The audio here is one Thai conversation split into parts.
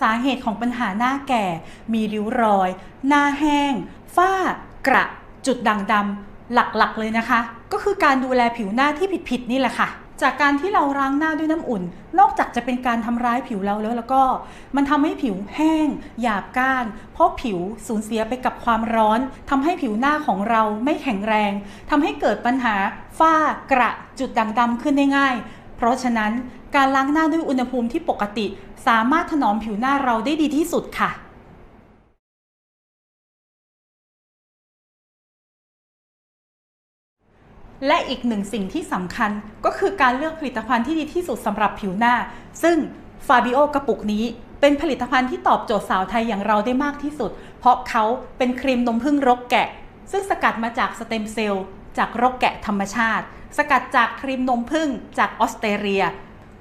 สาเหตุของปัญหาหน้าแก่ มีริ้วรอย หน้าแห้ง ฝ้ากระ จุดด่างดำหลักๆเลยนะคะ ก็คือการดูแลผิวหน้าที่ผิดๆนี่แหละค่ะจากการที่เราล้างหน้าด้วยน้ำอุ่น นอกจากจะเป็นการทำร้ายผิวเราแล้วแล้วก็ มันทำให้ผิวแห้ง หยาบก้าน เพราะผิวสูญเสียไปกับความร้อนทำให้ผิวหน้าของเราไม่แข็งแรงทำให้เกิดปัญหาฝ้ากระจุดด่างดำขึ้นได้ง่าย เพราะฉะนั้นการล้างหน้าด้วยอุณหภูมิที่ปกติ สามารถถนอมผิวหน้าเราได้ดีที่สุดค่ะและอีกหนึ่งสิ่งที่สำคัญก็คือการเลือกผลิตภัณฑ์ที่ดีที่สุดสำหรับผิวหน้า ซึ่งฟาบิโอกระปุกนี้เป็นผลิตภัณฑ์ที่ตอบโจทย์สาวไทยอย่างเราได้มากที่สุด เพราะเขาเป็นครีมนมผึ้งรกแกะ ซึ่งสกัดมาจากสเต็มเซลล์ จากรกแกะธรรมชาติ สกัดจากครีมนมผึ้งจากออสเตรเลีย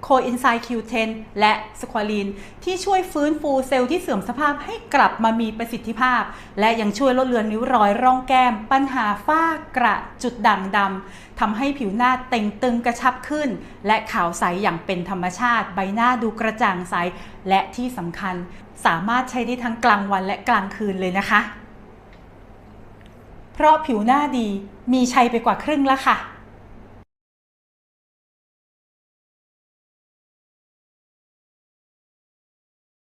โคอินไซม์ Q10 และสควอลีนที่ช่วยฟื้นฟูเซลล์ที่เสื่อมสภาพให้กลับมามีประสิทธิภาพ และยังช่วยลดเลือนริ้วรอยร่องแก้ม ปัญหาฝ้ากระจุดด่างดำทำให้ผิวหน้าเต่งตึงกระชับขึ้น และขาวใสอย่างเป็นธรรมชาติ ใบหน้าดูกระจ่างใส และที่สำคัญ สามารถใช้ได้ทั้งกลางวันและกลางคืนเลยนะคะ เพราะผิวหน้าดีมีชัยไปกว่าครึ่งแล้วค่ะ